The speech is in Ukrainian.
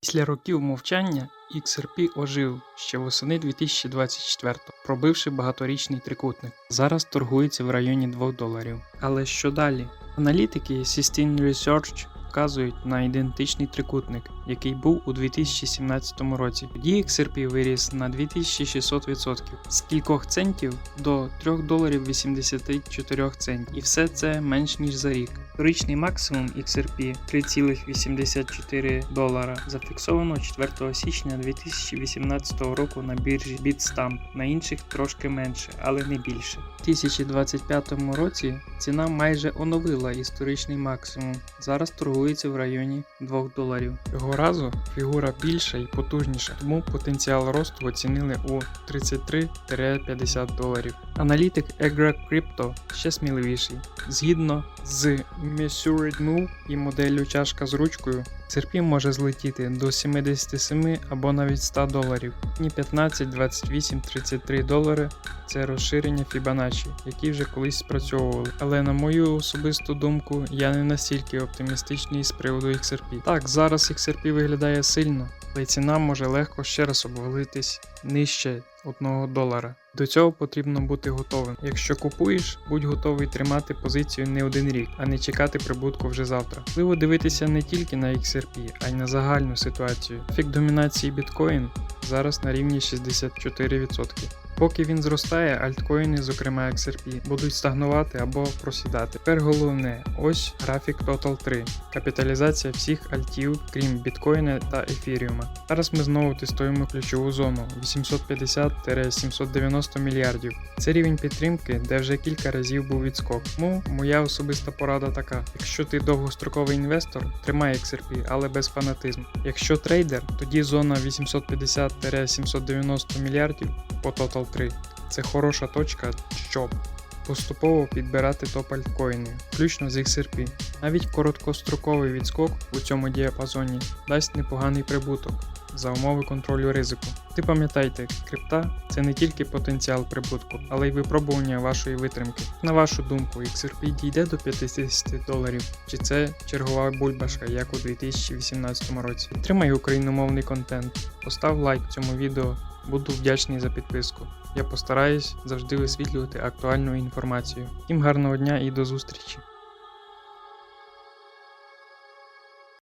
Після років мовчання XRP ожив ще восени 2024 пробивши багаторічний трикутник. Зараз торгується в районі 2 доларів. Але що далі? Аналітики Sistine Research вказують на ідентичний трикутник, який був у 2017 році. Тоді XRP виріс на 2600% з кількох центів до 3 доларів 84 центів. І все це менш ніж за рік. Торічний максимум XRP 3,84 долара зафіксовано 4 січня 2018 року на біржі Bitstamp, на інших трошки менше, але не більше. У 2025 році ціна майже оновила історичний максимум. Зараз торгується в районі 2 доларів. Цього разу фігура більша і потужніша, тому потенціал росту оцінили у 33-50 доларів. Аналітик Egra Crypto ще сміливіший. Згідно з Measured Move і моделлю чашка з ручкою, XRP може злетіти до 77 або навіть 100 доларів. Ні 15, 28, 33 долари це розширення Fibonacci, які вже колись спрацьовували. Але на мою особисту думку, я не настільки оптимістичний з приводу XRP. Так, зараз XRP виглядає сильно, але ціна може легко ще раз обвалитись нижче 1 долара. До цього потрібно бути готовим. Якщо купуєш, будь готовий тримати позицію не один рік, а не чекати прибутку вже завтра. Важливо дивитися не тільки на XRP, а й на загальну ситуацію. Ефект домінації біткоін зараз на рівні 64%. Поки він зростає, альткоїни, зокрема XRP, будуть стагнувати або просідати. Тепер головне, ось графік Total 3, капіталізація всіх альтів, крім біткоїна та ефіріума. Зараз ми знову тестуємо ключову зону 850-790 мільярдів. Це рівень підтримки, де вже кілька разів був відскок. Тому моя особиста порада така: якщо ти довгостроковий інвестор, тримай XRP, але без фанатизму. Якщо трейдер, тоді зона 850-790 мільярдів по Total 3 це хороша точка, щоб поступово підбирати топ альткоїни, включно з XRP. Навіть короткостроковий відскок у цьому діапазоні дасть непоганий прибуток за умови контролю ризику. Ти пам'ятайте, крипта це не тільки потенціал прибутку, але й випробування вашої витримки. На вашу думку, XRP дійде до 50 доларів, чи це чергова бульбашка, як у 2018 році. Підтримай україномовний контент, постав лайк цьому відео. Буду вдячний за підписку. Я постараюсь завжди висвітлювати актуальну інформацію. Всім гарного дня і до зустрічі!